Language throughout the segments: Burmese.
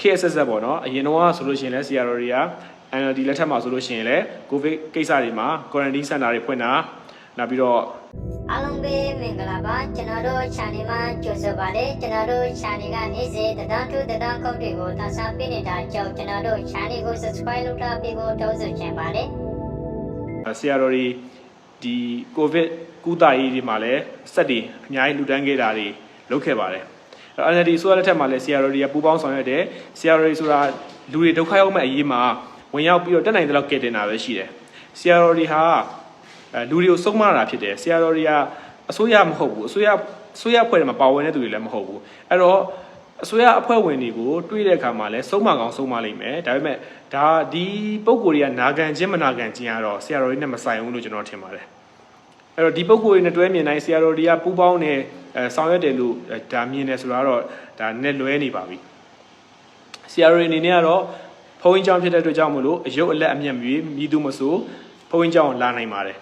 ခေတ်အဆက်ဆက်ပေါ့နော်အရင်တော့ဆိုလို့ရှိရင်လဲဆရာတော်တွေက NLD လက်ထက်မှာဆိုလို့ရှိရင်လဲကိုဗစ်ကိစ္စတွေမှာ quarantine center တွေဖွင့်တာနောက်ပြီးတော့အားလုံးပဲမင်္ဂလာပါကျွန်တော်တို့ channel မှာကြိုဆိုပါတယ်ကျွန်တော်တို့ channel ကနေ့စဉ်တဒန်းထူးတဒန်းကုတ်တွေကိုသတ်စားပေးနေတာကြောင့်ကျွန်တော်တို့ channel ကို subscribe လုပ်ထားပြီးဖို့တောင်းဆိုချင်ပါတယ်ဆရာတော်တွေဒီကိုဗစ်ကုသရေးတွေမှာလည်းစက်တွေအများကြီးလူတန်းခဲ့တာတွေလုပ်ခဲ့ပါတယ် အဲ့တော့ NLD ဆိုရတဲ့ထက်မှာလည်းဆရာတော်တွေကပူးပေါင်းဆောင်ရွက်တယ်ဆရာတော်တွေဆိုတာလူတွေဒုက္ခရောက်မဲ့အရေးမှာဝင်ရောက်ပြီးတော့တက်နိုင်တဲ့လောက်ကယ်တင်တာပဲရှိတယ်ဆရာတော်တွေဟာအဲလူတွေကိုစုံမတာဖြစ်တယ်ဆရာတော်တွေကအစိုးရမဟုတ်ဘူးအစိုးရအစိုးရအဖွဲ့တွေမှာပါဝင်တဲ့သူတွေလည်းမဟုတ်ဘူးအဲ့တော့အစိုးရအဖွဲ့ဝင်တွေကိုတွေးတဲ့အခါမှာလည်းစုံမကောင်းစုံမလိမ့်မယ်ဒါပေမဲ့ဒါဒီပုံကိုယ်တွေကနာခံခြင်းမနာခံခြင်းကတော့ဆရာတော်တွေနဲ့မဆိုင်ဘူးလို့ကျွန်တော်ထင်ပါတယ် အဲ့တော့ဒီပုံကိုယ်တွေနဲ့တွဲမြင်တိုင်းဆရာတော်တွေကပူးပေါင်းနေအဲဆောင်ရွက်တယ်လို့အဲဒါမြင်တယ်ဆိုတော့ဒါနဲ့လွဲနေပါပြီဆရာတော်တွေအနေနဲ့ကတော့ဘုန်းကြီးကျောင်းဖြစ်တဲ့အတွက်ကြောင့်မလို့အယုတ်အလက်အမျက်မြည်မြည်သူမဆိုဘုန်းကြီးကျောင်းလာနိုင်ပါတယ်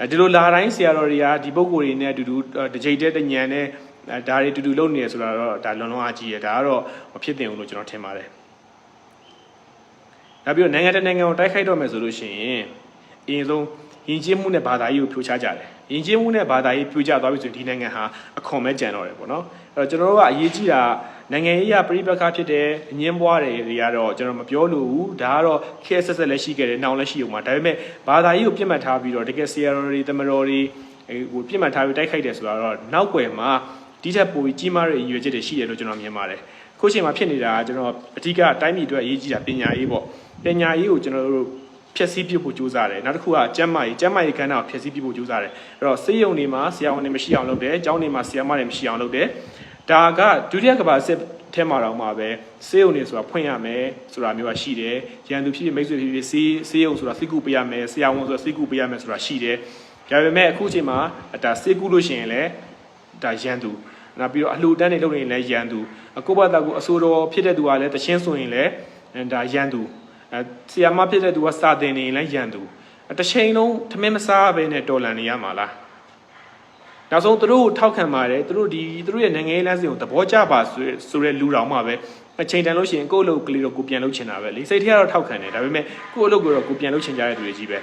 အဲဒီလိုလာတိုင်းဆရာတော်တွေကဒီပုံကိုယ်တွေနဲ့အတူတူတစ်ကြိတ်တဲ့ညံနဲ့အဲဒါတွေအတူတူလုပ်နေရဆိုတာတော့ဒါလွန်လွန်အားကြီးရဒါကတော့မဖြစ်သင့်ဘူးလို့ကျွန်တော်ထင်ပါတယ်နောက်ပြီးတော့နိုင်ငံတစ်နိုင်ငံကိုတိုက်ခိုက်တော့မယ်ဆိုလို့ရှိရင်အရင်ဆုံး ယဉ်ကျေးမှုနဲ့ဘာသာရေးကိုဖြိုချကြတယ်ယဉ်ကျေးမှုနဲ့ဘာသာရေးဖြိုချသွားပြီဆိုရင်ဒီနိုင်ငံဟာအခွန်မဲ့ကြံတော့တယ်ပေါ့နော်အဲ့တော့ကျွန်တော်တို့ကအရေးကြီးတာနိုင်ငံရေးအရပြိပက္ခဖြစ်တဲ့အငင်းပွားတွေတွေကတော့ကျွန်တော်မပြောလို့ဘူးဒါကတော့ခဲဆက်ဆက်လည်းရှိခဲ့တယ်နောင်လည်းရှိအောင်ပါဒါပေမဲ့ဘာသာရေးကိုပြစ်မှတ်ထားပြီးတော့တကယ်ဆရာတော်တွေတမတော်တွေဟိုပြစ်မှတ်ထားပြီးတိုက်ခိုက်တယ်ဆိုတာတော့နောက်ွယ်မှာဒီထက်ပိုပြီးကြီးမားတဲ့ရည်ရွယ်ချက်တွေရှိတယ်လို့ကျွန်တော်မြင်ပါတယ်ခုချိန်မှာဖြစ်နေတာကကျွန်တော်အဓိကတိုင်းပြည်အတွက်အရေးကြီးတာပညာရေးပေါ့ပညာရေးကိုကျွန်တော်တို့ ဖြည့်ဆည်းပြဖို့ကြိုးစားတယ်နောက်တစ်ခုကကျမ်းမာရေးကျမ်းမာရေးကဏ္ဍကိုဖြည့်ဆည်းပြဖို့ကြိုးစားတယ်အဲ့တော့စေယုံတွေမှာဆရာဝန်တွေမရှိအောင်လုပ်တယ်ကျောင်းတွေမှာဆရာမတွေမရှိအောင်လုပ်တယ်ဒါကဒုတိယကမ္ဘာစစ်ထဲမှာတော့မှာပဲစေယုံတွေဆိုတာဖွင့်ရမယ်ဆိုတာမျိုးကရှိတယ်ရန်သူဖြစ်ဖြစ်မိတ်ဆွေဖြစ်ဖြစ်စေးစေယုံဆိုတာစိတ်ကူပေးရမယ်ဆရာဝန်ဆိုတာစိတ်ကူပေးရမယ်ဆိုတာရှိတယ်ဒါပေမဲ့အခုချိန်မှာဒါစေကူလို့ရှိရင်လည်းဒါရန်သူနောက်ပြီးတော့အလှူဒန်းတွေလုပ်နေရင်လည်းရန်သူအကုဘတာကိုအဆိုတော်ဖြစ်တဲ့သူကလည်းတချင်းဆိုရင်လည်းဒါရန်သူ အဲဆီယာမဖြစ်တဲ့သူကစာတင်နေရင်လည်းရန်သူတစ်ချိန်လုံးထမင်းမစားဘဲနဲ့တော်လန်နေရမှာလားနောက်ဆုံးသူတို့ကိုထောက်ခံပါတယ်သူတို့ဒီသူတို့ရဲ့နိုင်ငံရေးလမ်းစဉ်ကိုသဘောကျပါဆိုဆိုတဲ့လူတော်မှပဲအချိန်တန်လို့ရှိရင်ကိုယ့်အလုပ်ကလေးတော့ကိုပြန်လုပ်ချင်တာပဲလေစိတ်ထဲကတော့ထောက်ခံတယ်ဒါပေမဲ့ကိုယ့်အလုပ်ကိုတော့ကိုပြန်လုပ်ချင်ကြတဲ့သူတွေကြီးပဲ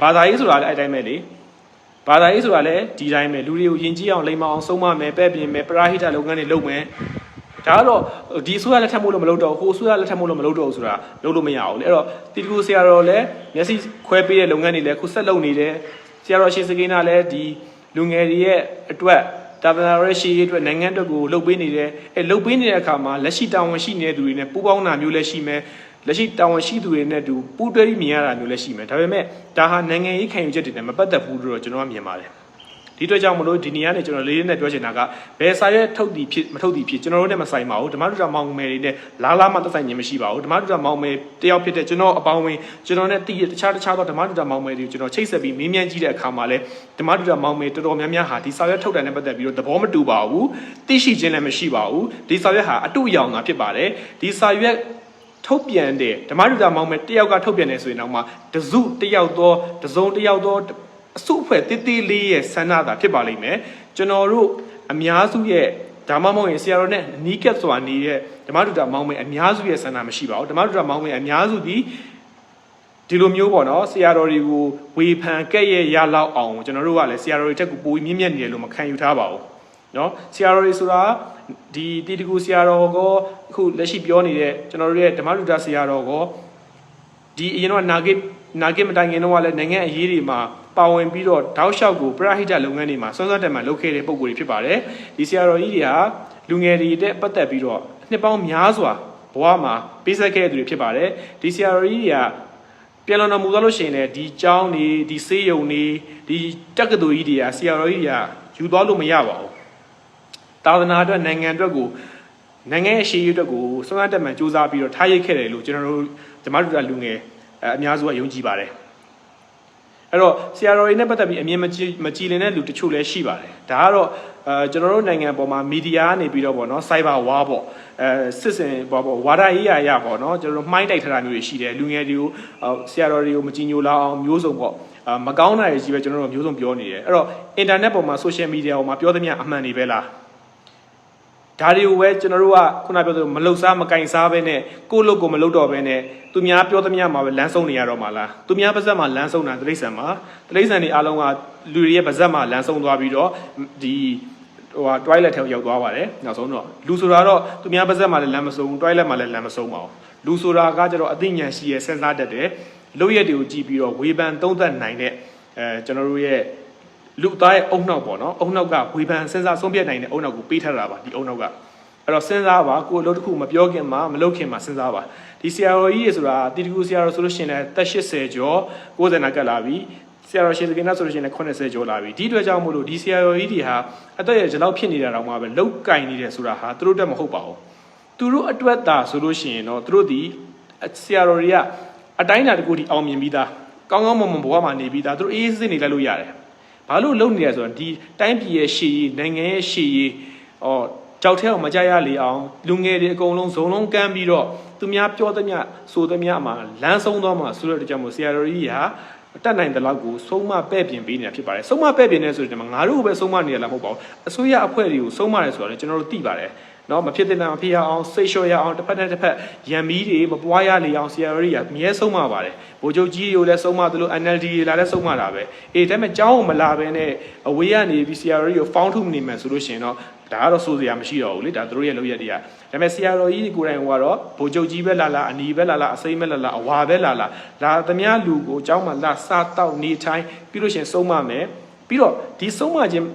ဘာသာရေးဆိုတာလည်းအဲ့တိုင်းပဲလေဘာသာရေးဆိုတာလည်းဒီတိုင်းပဲလူတွေကိုယဉ်ကျေးအောင်လိမ္မာအောင်ဆုံးမမယ်ပဲ့ပြင်မယ်ပရာဟိတလုပ်ငန်းတွေလုပ်မယ် ဒါကတော့ဒီအစိုးရလက်ထက်မို့လို့မလုပ်တော့ဟိုအစိုးရလက်ထက်မို့လို့မလုပ်တော့ဘူးဆိုတာလုပ်လို့မရဘူးလေအဲ့တော့တီတကူဆရာတော်လည်းမျက်စိခွဲပေးတဲ့လုပ်ငန်းတွေလည်းခုဆက်လုပ်နေတယ်ဆရာတော်ရှင်စကိနာလည်းဒီလူငယ်တွေရဲ့အတွက်တာဗနာရဲရှိရေးအတွက်နိုင်ငံအတွက်ကိုလှုပ်ပေးနေတယ်အဲလှုပ်ပေးနေတဲ့အခါမှာလက်ရှိတာဝန်ရှိနေတဲ့သူတွေနဲ့ပူးပေါင်းတာမျိုးလည်းရှိမယ်လက်ရှိတာဝန်ရှိသူတွေနဲ့တူပူးတွဲပြီးမြင်ရတာမျိုးလည်းရှိမယ်ဒါပေမဲ့ဒါဟာနိုင်ငံရေးခံယူချက်တွေနဲ့မပတ်သက်ဘူးလို့တော့ကျွန်တော်ကမြင်ပါတယ် ဒီအတွက်ကြောင့်မလို့ဒီနေရာနဲ့ကျွန်တော်လေးလေးနဲ့ပြောချင်တာကဘယ်စာရွက်ထုတ်သည်ဖြစ်မထုတ်သည်ဖြစ်ကျွန်တော်တို့နဲ့မဆိုင်ပါဘူးဓမ္မဒုတာမောင်မယ်တွေနဲ့လာလာမှသက်ဆိုင်ခြင်းမရှိပါဘူးဓမ္မဒုတာမောင်မယ်တယောက်ဖြစ်တဲ့ကျွန်တော်အပေါင်းဝင်ကျွန်တော်နဲ့တည်ရတခြားတခြားသောဓမ္မဒုတာမောင်မယ်တွေကိုကျွန်တော်ချိတ်ဆက်ပြီးမင်းမြန်းကြည့်တဲ့အခါမှာလဲဓမ္မဒုတာမောင်မယ်တော်တော်များများဟာဒီစာရွက်ထုတ်တယ်နဲ့ပတ်သက်ပြီးတော့သဘောမတူပါဘူးသိရှိခြင်းလည်းမရှိပါဘူးဒီစာရွက်ဟာအတုအယောင်သာဖြစ်ပါတယ်ဒီစာရွက်ထုတ်ပြန်တဲ့ဓမ္မဒုတာမောင်မယ်တယောက်ကထုတ်ပြန်နေဆိုရင်တော့မှတစုတယောက်သောတစုံတယောက်သော အစုအဖွဲ့တိတိလေးရဲ့ဆန္ဒသာဖြစ်ပါလိမ့်မယ်ကျွန်တော်တို့အများစုရဲ့ဒါမှမဟုတ်ရင်ဆရာတော်နဲ့နီးကပ်စွာနေတဲ့ဓမ္မဒုတာမောင်မယ်အများစုရဲ့ဆန္ဒမရှိပါဘူးဓမ္မဒုတာမောင်မယ်အများစုဒီဒီလိုမျိုးပေါ့နော်ဆရာတော်တွေကိုဝေဖန်ကဲ့ရဲ့ရလောက်အောင်ကျွန်တော်တို့ကလည်းဆရာတော်တွေတက်ကိုပိုပြီးမြင့်မြတ်နေတယ်လို့မခံယူထားပါဘူးနော်ဆရာတော်တွေဆိုတာဒီတီတကူဆရာတော်ကောအခုလက်ရှိပြောနေတဲ့ကျွန်တော်တို့ရဲ့ဓမ္မဒုတာဆရာတော်ကောဒီအရင်တော့နာဂိနာဂိမတိုင်ခင်တော့လည်းနိုင်ငံအရေးတွေမှာ ပါဝင်ပြီးတော့တောက်လျှောက်ကိုပရဟိတလုပ်ငန်းတွေမှာစောစောတက်မှလုပ်ခဲ့တဲ့ပုံကိုယ်တွေဖြစ်ပါတယ်ဒီဆရာတော်ကြီးတွေကလူငယ်တွေတက်ပတ်သက်ပြီးတော့နှစ်ပေါင်းများစွာဘဝမှာပေးဆက်ခဲ့တဲ့သူတွေဖြစ်ပါတယ်ဒီဆရာတော်ကြီးတွေကပြန်လာတော်မူသွားလို့ရှိရင်လည်းဒီကျောင်းတွေဒီဆေးရုံတွေဒီတက္ကသိုလ်ကြီးတွေကဆရာတော်ကြီးတွေကယူသွားလို့မရပါဘူးသာသနာအတွက်နိုင်ငံအတွက်ကိုနိုင်ငံရဲ့အရှိအအတွက်ကိုစွမ်းအားတက်မှန်စူးစမ်းပြီးတော့ထားရိတ်ခဲ့တယ်လို့ကျွန်တော်တို့ဓမ္မဒုတာလူငယ်အများစုကယုံကြည်ပါတယ် အဲ့တော့ဆရာတော်တွေနဲ့ပတ်သက်ပြီးအမြင်မကြည်မကြည်လင်တဲ့လူတချို့လည်းရှိပါတယ်ဒါကတော့အဲကျွန်တော်တို့နိုင်ငံပေါ်မှာမီဒီယာကနေပြီးတော့ပေါ့နော် cyber war ပေါ့အဲစစ်စင်ပေါ့ပေါ့ဝါဒရေးရာရပေါ့နော်ကျွန်တော်တို့မှိုင်းတိုက်ထားတာမျိုးတွေရှိတယ်လူငယ်တွေကိုဆရာတော်တွေကိုမကြည်ညိုလာအောင်မျိုးစုံပေါ့အာမကောင်းတာတွေကြီးပဲကျွန်တော်တို့မျိုးစုံပြောနေတယ်အဲ့တော့ internet ပေါ်မှာ social media ပေါ်မှာပြောသမျှအမှန်တွေပဲလား ဒါတွေကိုပဲကျွန်တော်တို့ကခုနပြောသလိုမလှုပ်စားမကင်စားပဲနဲ့ကိုယ့်လုပ်ကိုမလုပ်တော့ပဲနဲ့သူများပြောသမျှမှာပဲလမ်းဆုံးနေရတော့မှာလားသူများပါဇက်မှာလမ်းဆုံးတာတိရစ္ဆာန်မှာတိရစ္ဆာန်တွေအားလုံးကလူတွေရဲ့ပါဇက်မှာလမ်းဆုံးသွားပြီးတော့ဒီဟိုဟာ toilet ထဲကိုရောက်သွားပါတယ်နောက်ဆုံးတော့လူဆိုတာတော့သူများပါဇက်မှာလည်းလမ်းမဆုံးဘူး toilet မှာလည်းလမ်းမဆုံးပါဘူးလူဆိုတာကကျတော့အသိဉာဏ်ရှိရဲ့စဉ်းစားတတ်တယ်လုပ်ရက်တွေကိုကြည့်ပြီးတော့ဝေဖန်သုံးသပ်နိုင်တဲ့အဲကျွန်တော်တို့ရဲ့ လူသားရဲ့အုံနောက်ပေါ့နော်အုံနောက်ကဝေဖန်စဉ်းစားဆုံးဖြတ်နိုင်တဲ့အုံနောက်ကိုပေးထားတာပါဒီအုံနောက်ကအဲ့တော့စဉ်းစားပါကိုယ်အလုပ်တစ်ခုမပြောခင်မှာမလုပ်ခင်မှာစဉ်းစားပါဒီဆရာတော်ကြီးရေဆိုတာတီတကူဆရာတော်ဆိုလို့ရှိရင်လည်းတက်80ကျော်90နာကတ်လာပြီဆရာတော်ရှင်စကိနာဆိုလို့ရှိရင်လည်း80ကျော်လာပြီဒီအတွက်ကြောင့်မို့လို့ဒီဆရာတော်ကြီးတွေဟာအသက်ရဲ့ဒီလောက်ဖြစ်နေတာတော့မှပဲလောက်ကင်နေတယ်ဆိုတာဟာသူတို့တက်မဟုတ်ပါဘူးသူတို့အတွက်သာဆိုလို့ရှိရင်တော့သူတို့ဒီဆရာတော်တွေကအတိုင်းအတာတစ်ခုထိအောင်မြင်ပြီးသားကောင်းကောင်းမွန်မွန်ဘဝမှာနေပြီးသားသူတို့အေးအေးဆေးဆေးနေလိုက်လို့ရတယ် ဘာလို့လုံနေရဆိုတော့ဒီတိုင်းပြည်ရဲ့ရှေ့ရေးနိုင်ငံရဲ့ရှေ့ရေးဩကြောက်ထဲအောင်မကြရလေအောင်လူငယ်တွေအကုန်လုံးဇုံလုံးကမ်းပြီးတော့သူများပြောသမျှဆိုသမျှမှာလမ်းဆုံးသွားမှာဆိုတဲ့ကြောင့်မို့ဆရာတော်ကြီးဟာတက်နိုင်တဲ့လောက်ကိုဆုံးမပဲ့ပြင်ပေးနေတာဖြစ်ပါတယ်ဆုံးမပဲ့ပြင်နေဆိုတဲ့မှာငါတို့ပဲဆုံးမနေရလားမဟုတ်ပါဘူးအစိုးရအဖွဲ့တွေကိုဆုံးမတယ်ဆိုတော့လည်းကျွန်တော်တို့သိပါတယ် နော်မဖြစ်တဲ့မဖြစ်ရအောင်စိတ်လျှော့ရအောင်တစ်ဖက်နဲ့တစ်ဖက်ရံမီးတွေမပွားရလေအောင်ဆရာတော်ကြီးကအမြဲဆုံးမပါတယ်ဗိုလ်ချုပ်ကြီးတွေကိုလည်းဆုံးမသလို NLD တွေလာလည်းဆုံးမတာပဲအေးဒါပေမဲ့ကြောင်းကိုမလာဘဲနဲ့အဝေးကနေပြီးဆရာတော်ကြီးကိုဖောင်းထုနေမယ်ဆိုလို့ရှိရင်တော့ဒါကတော့စိုးစရာမရှိတော့ဘူးလေဒါသူတို့ရဲ့လုပ်ရက်တွေကဒါပေမဲ့ဆရာတော်ကြီးကိုယ်တိုင်ကတော့ဗိုလ်ချုပ်ကြီးပဲလာလာအနီပဲလာလာအစိမ့်ပဲလာလာအဝါပဲလာလာလာသမျှလူကိုအကြောင်းမှလာစားတောက်နေထိုင်ပြီးလို့ရှိရင်ဆုံးမမယ်ပြီးတော့ဒီဆုံးမခြင်း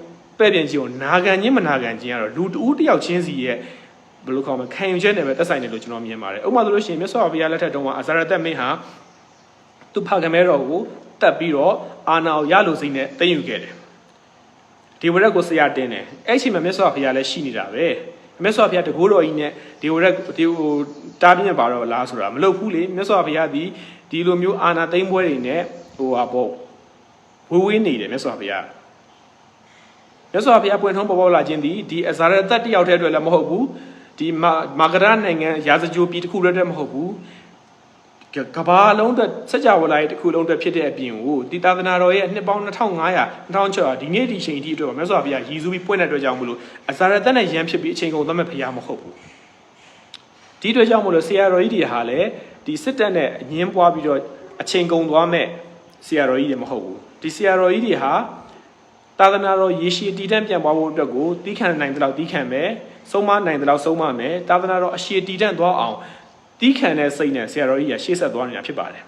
ပဲ့ပြင်ခြင်းကိုနာခံခြင်းမနာခံခြင်းကတော့လူတူတစ်ယောက်ချင်းစီရဲ့ဘယ်လိုခေါ်မလဲခံယူချက်နဲ့ပဲသက်ဆိုင်တယ်လို့ကျွန်တော်မြင်ပါတယ်ဥပမာဆိုလို့ရှိရင်မြတ်စွာဘုရားလက်ထက်တုန်းကအဇာရတက်မင်းဟာသူဖခင်မဲတော်ကိုတတ်ပြီးတော့အာနာကိုရလို့စိမ့်နဲ့သိမ့်ယူခဲ့တယ်ဒီဝရက်ကိုဆရာတင်တယ်အဲ့ချိန်မှာမြတ်စွာဘုရားလည်းရှိနေတာပဲမြတ်စွာဘုရားတကိုးတော်ကြီးနဲ့ဒီဝရက်ဒီဟိုတားပြင်းပါတော့လားဆိုတာမလုပ်ဘူးလေမြတ်စွာဘုရားဒီဒီလိုမျိုးအာနာသိမ့်ပွဲတွေနဲ့ဟိုဟာပေါ့ဝေးဝေးနေတယ်မြတ်စွာဘုရား မြတ်စွာဘုရားပွင့်ထုံးပေါ်ပေါ်လာခြင်းဒီဒီအဇာရတက်တယောက်တည်းအတွက်လည်းမဟုတ်ဘူးဒီမာဂရနိုင်ငံရာဇဂျိုပြည်တစ်ခုတည်းအတွက်မဟုတ်ဘူးကဘာလုံးအတွက်စကြဝဠာရဲ့တစ်ခုလုံးအတွက်ဖြစ်တဲ့အပြင်ကိုဒီသာသနာတော်ရဲ့နှစ်ပေါင်း2500 2600ဒီနေ့ဒီချိန်ထိအတွက်ပါမြတ်စွာဘုရားရည်စူးပြီးပွင့်တဲ့အတွက်ကြောင့်မလို့အဇာရတက်နဲ့ရန်ဖြစ်ပြီးအချိန်ကုန်သွားမဲ့ဘုရားမဟုတ်ဘူးဒီအတွက်ကြောင့်မလို့ဆရာတော်ကြီးတွေဟာလည်းဒီစစ်တပ်နဲ့အငင်းပွားပြီးတော့အချိန်ကုန်သွားမဲ့ဆရာတော်ကြီးတွေမဟုတ်ဘူးဒီဆရာတော်ကြီးတွေဟာ သာသနာတော်ရေရှည်တည်တံ့ပြန်ပွားဖို့အတွက်ကိုတီးခံနိုင်တဲ့လောက်တီးခံမယ်ဆုံးမနိုင်တဲ့လောက်ဆုံးမမယ်သာသနာတော်အရှည်တည်တံ့သွားအောင်တီးခံတဲ့စိတ်နဲ့ဆရာတော်ကြီးကရှေ့ဆက်သွားနေတာဖြစ်ပါတယ်